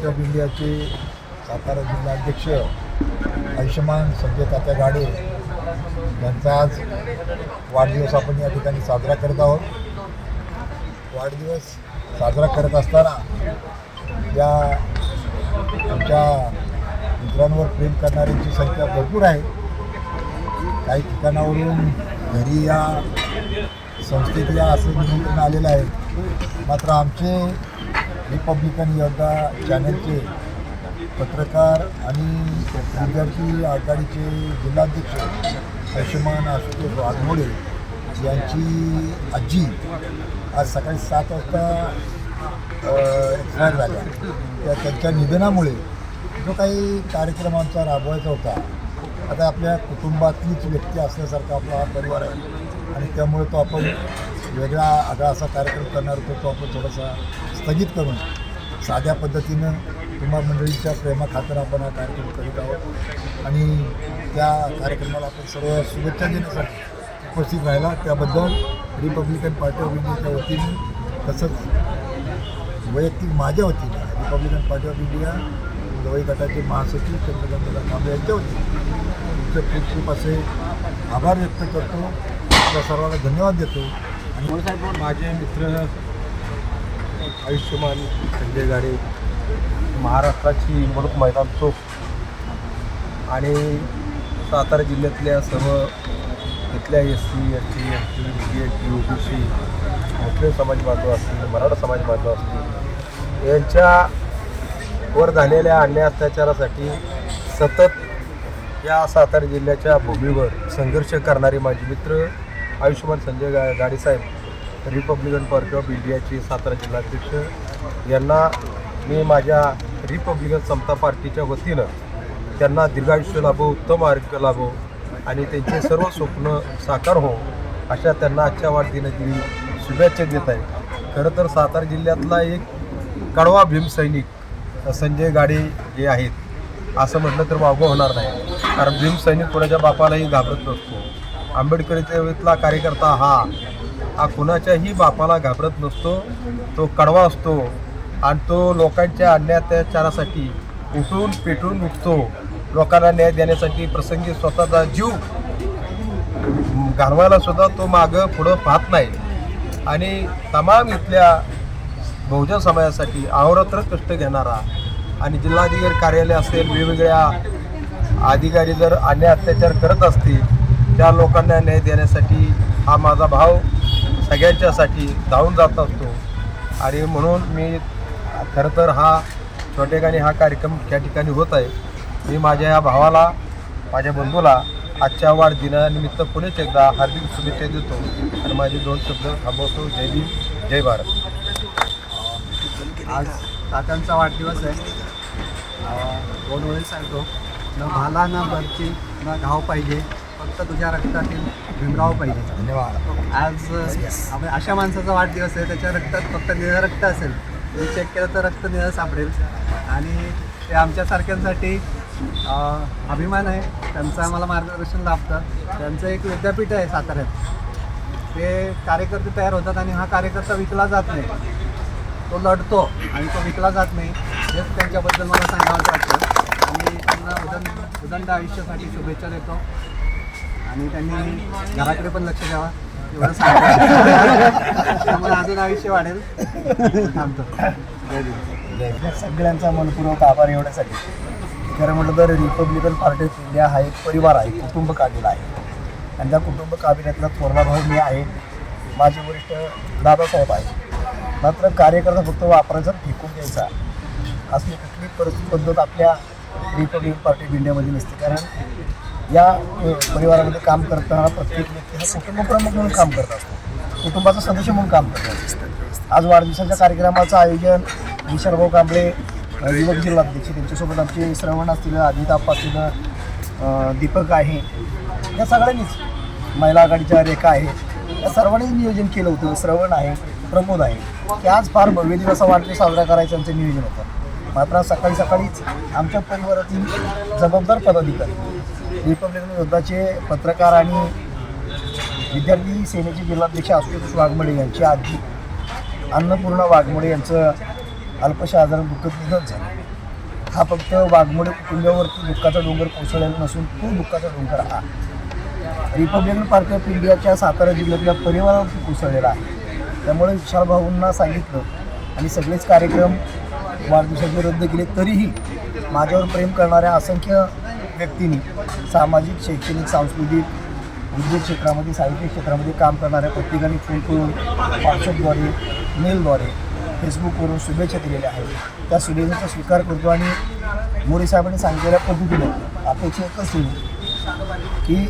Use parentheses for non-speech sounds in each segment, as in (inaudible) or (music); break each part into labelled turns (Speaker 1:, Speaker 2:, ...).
Speaker 1: Republican of इंडियाचे सातारा जिल्हाध्यक्ष आयुष्यमान संजय तात्या गाडे यांचा आज वाढदिवस आपण या ठिकाणी साजरा करत आहोत. वाढदिवस साजरा करत असताना या आमच्या मित्रांवर प्रेम करणाऱ्यांची संख्या भरपूर आहे. काही ठिकाणावरून घरी या संस्थेत या असं निमंत्रण आलेलं आहे. मात्र आमचे रिपब्लिकन योद्धा चॅनलचे पत्रकार आणि विद्यार्थी आघाडीचे जिल्हाध्यक्ष आयुष्यमान आशुतोष वाघमोडे यांची आजी आज सकाळी सात वाजता एक्सपायर झाल्या. त्या त्यांच्या निधनामुळे जो काही कार्यक्रम आमचा राबवायचा होता आता आपल्या कुटुंबातलीच व्यक्ती असल्यासारखा आपला हा परिवार आहे. आणि त्यामुळे तो आपण वेगळा आगळा असा कार्यक्रम करणार होतो तो आपण थोडासा स्थगित करून साध्या पद्धतीनं कुमार मंडळीच्या प्रेमाखातर आपण हा कार्यक्रम करीत आहोत. आणि त्या कार्यक्रमाला आपण सर्व शुभेच्छा देण्यासाठी उपस्थित राहिला. त्याबद्दल रिपब्लिकन पार्टी ऑफ इंडियाच्या वतीने तसंच वैयक्तिक माझ्या वतीनं Republican Party of India Gawai गटाचे महासचिव चंद्रकांतला कांबळे यांच्या वतीने तुमचे खूप खूप असे आभार व्यक्त करतो. आपल्या सर्वांना धन्यवाद देतो. आणि
Speaker 2: माझे मित्र आयुष्यमान संजय गाडे महाराष्ट्राची मुलूक मैदान चौक आणि सातारा जिल्ह्यातल्या सर्व इथल्या S C S T S T B S T O B C मुस्लिम समाज बांधव असतील मराठा समाज बांधव असतील यांच्यावर झालेल्या अन्याय अत्याचारासाठी सतत या सातारा जिल्ह्याच्या भूमीवर संघर्ष करणारे माझे मित्र आयुष्यमान संजय गा गाडीसाहेब रिपब्लिकन पार्टी ऑफ इंडियाचे सातारा जिल्हाध्यक्ष यांना मी माझ्या रिपब्लिकन समता पार्टीच्या वतीनं त्यांना दीर्घायुष्य लाभो उत्तम आरोग्य लाभो आणि त्यांचे सर्व स्वप्न साकार हो अशा त्यांना आजच्या वाढदिनाची शुभेच्छा देत आहे. खरं तर सातारा जिल्ह्यातला एक कडवा भीमसैनिक संजय गाडे जे आहेत असं म्हटलं तर वावगं होणार नाही. कारण भीमसैनिक कोणाच्या बापालाही घाबरत नसतो. आंबेडकरी चळवळीतला कार्यकर्ता हा हा कुणाच्याही बापाला घाबरत नसतो तो कडवा असतो आणि तो लोकांच्या अन्याय अत्याचारासाठी उठून पेटून उठतो लोकांना न्याय देण्यासाठी प्रसंगी स्वतःचा जीव घालवायला सुद्धा तो मागं पुढं पाहत नाही. आणि तमाम इथल्या बहुजन समाजासाठी अहोरात्र कष्ट घेणारा आणि जिल्हाधिकारी कार्यालय असेल वेगवेगळ्या अधिकारी जर अन्याय अत्याचार करत असतील त्या लोकांना न्याय देण्यासाठी हा माझा भाव सगळ्यांच्यासाठी धावून जात असतो. आणि म्हणून मी खरं तर हा छोटेखानी हा कार्यक्रम त्या ठिकाणी होत आहे. मी माझ्या या भावाला माझ्या बंधूला आजच्या वाढदिनानिमित्त पुणेच एकदा हार्दिक शुभेच्छा देतो. आणि माझे दोन शब्द थांबवतो. जय भीम जय भारत.
Speaker 3: आज तात्यांचा वाढदिवस आहे. दोन वेळेस सांगतो. न भाला ना बरची ना घाव पाहिजे. फक्त तुझ्या रक्तातील भीमराव पाहिजे.
Speaker 1: धन्यवाद.
Speaker 3: आज अशा माणसाचा वाढदिवस आहे त्याच्या रक्तात फक्त निळं रक्त असेल. तुम्ही चेक केलं तर रक्त निळं सापडेल. आणि ते आमच्यासारख्यांसाठी अभिमान आहे. त्यांचं आम्हाला मार्गदर्शन लाभतं. त्यांचं एक विद्यापीठ आहे साताऱ्यात. ते कार्यकर्ते तयार होतात आणि हा कार्यकर्ता विकला जात नाही. तो लढतो आणि तो विकला जात नाही. हेच त्यांच्याबद्दल मला सांगावं वाटतं. आणि त्यांना उदंड उदंड आयुष्यासाठी शुभेच्छा देतो. आणि त्यांनी घराकडे पण लक्ष द्यावा एवढं सांगा (laughs) अजून आयुष्य वाढेल. थांबतो.
Speaker 4: सगळ्यांचा मनपूर्वक आभार एवढ्यासाठी. खरं म्हटलं तर रिपब्लिकन पार्टी ऑफ इंडिया हा एक परिवार आहे कुटुंब काबिल आहे. आणि त्या कुटुंब काबिल्यातला थोरला भाऊ मी आहे. माझे वरिष्ठ दादासाहेब आहे मात्र कार्यकर्ता फक्त वापरायचा फेकून द्यायचा. असली कुठली परिस्थिती पद्धत आपल्या रिपब्लिकन पार्टी ऑफ इंडियामध्ये नसते. कारण या परिवारामध्ये काम करताना प्रत्येक व्यक्ती हा कुटुंबप्रमुख म्हणून काम करत असतो. कुटुंबाचा सदस्य म्हणून काम करत असतो. आज वाढदिवसाच्या कार्यक्रमाचं आयोजन विशालभाऊ कांबळे युवक जिल्हाध्यक्ष त्यांच्यासोबत आमचे श्रवण असतील अजिताप असतील दीपक आहे. या सगळ्यांनीच महिला आघाडीच्या रेखा आहे. या सर्वांनीच नियोजन केलं होतं. श्रवण आहे प्रमोद आहे. की आज फार भव्य दिवस वाढदिवस साजरा करायचं आमचं नियोजन होतं. मात्र सकाळी सकाळीच आमच्या परिवारातील जबाबदार पदाधिकारी रिपब्लिकन युद्धाचे पत्रकार आणि विद्यार्थी सेनेचे जिल्हाध्यक्ष आशुतोष वाघमोडे यांची आजी अन्नपूर्णा वाघमोडे यांचं अल्पशा आजारात दुःखद निधन झालं. हा फक्त वाघमोडे कुटुंबावरती दुःखाचा डोंगर कोसळलेला नसून तो दुःखाचा डोंगर हा. रिपब्लिकन पार्टी ऑफ इंडियाच्या सातारा जिल्ह्यातल्या परिवारावरती कोसळलेला आहे. त्यामुळे विशाल भाऊंना सांगितलं आणि सगळेच कार्यक्रम वाढदिवसाचे रद्द केले तरीही माझ्यावर प्रेम करणाऱ्या असंख्य व्यक्तींनी सामाजिक शैक्षणिक सांस्कृतिक उद्योग क्षेत्रामध्ये साहित्य क्षेत्रामध्ये काम करणाऱ्या प्रत्येकाने फोन करून व्हॉट्सअपद्वारे मेलद्वारे फेसबुकवरून शुभेच्छा दिलेल्या आहेत. त्या शुभेच्छेचा स्वीकार करतो आणि मोरे साहेबांनी सांगितलेल्या पद्धतीनं अपेक्षा एकच की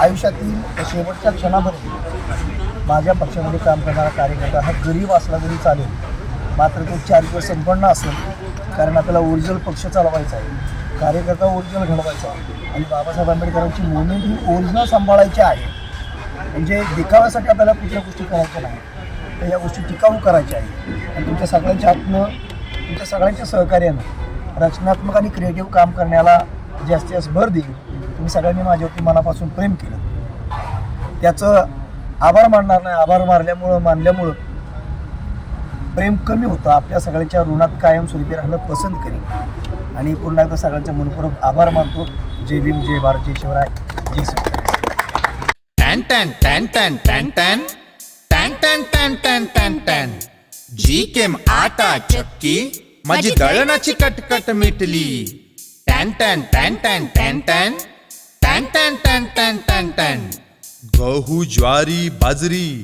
Speaker 4: आयुष्यातील शेवटच्या क्षणामध्ये माझ्या पक्षामध्ये काम करणारा कार्यकर्ता हा गरीब असला तरी चालेल. मात्र तो चारित्र्य संपन्न असेल कारण आपल्याला ओरिजिनल पक्ष चालवायचा आहे. कार्यकर्ता ओरिजिनल घडवायचा आहे. आणि बाबासाहेब आंबेडकरांची मुवमेंट ही ओरिजिनल सांभाळायची आहे. म्हणजे दिखाव्यासाठी आपल्याला कुठल्या गोष्टी करायच्या नाही तर या गोष्टी टिकाऊ करायच्या आहेत. आणि तुमच्या सगळ्यांच्या आत्म तुमच्या सगळ्यांच्या सहकार्यानं रचनात्मक आणि क्रिएटिव्ह काम करण्याला जास्तीत जास्त भर देईल. तुम्ही सगळ्यांनी माझ्यावरती मनापासून प्रेम केलं. त्याचं आभार मानणार नाही. आभार मारल्यामुळं मानल्यामुळं प्रेम कमी होतं आपल्या सगळ्यांच्या ऋणात कायमस्वरूपी राहणं पसंत करेन आणि पुन्हा एकदा सगळ्यांच्या मनपूर्वक आभार मानतो जय भीम जय भारत जय शिवराय जय
Speaker 5: टॅन टॅन टॅन टॅन टॅन टॅन टॅन टॅन टॅन टॅन टॅन टॅन जी केम आटा चक्की माझी दळणाची कटकट मिटली टॅन टॅन टॅन टॅन टॅन टॅन टॅन टॅन टॅन टॅन टॅन टॅन गहू ज्वारी बाजरी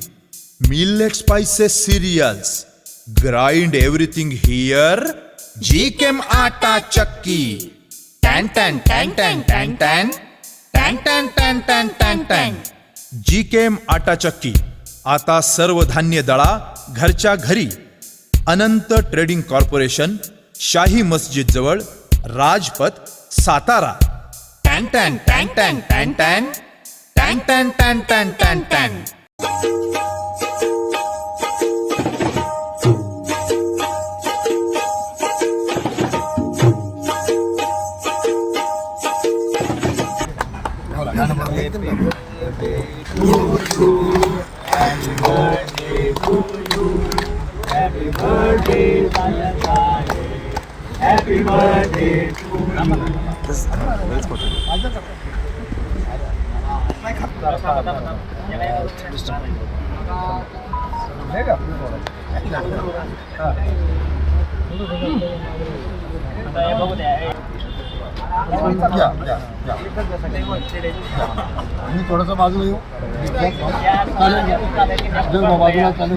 Speaker 5: millet spices cereals grind everything here G Chem आटा चक्की टॅन टॅन टॅन टॅन टॅन टॅन टॅन टॅन टॅन टॅन टॅन टॅन जी केम आटा चक्की आता सर्व धान्य दळा घरच्या घरी अनंत ट्रेडिंग कॉर्पोरेशन शाही मस्जिद जवळ राजपथ सातारा टॅन टॅन टॅन टॅन टॅन टॅन टॅन टॅन टॅन टॅन टॅन टॅन
Speaker 1: मी थोडंसं बाजूला येऊ चालेल जर बाजूला चालू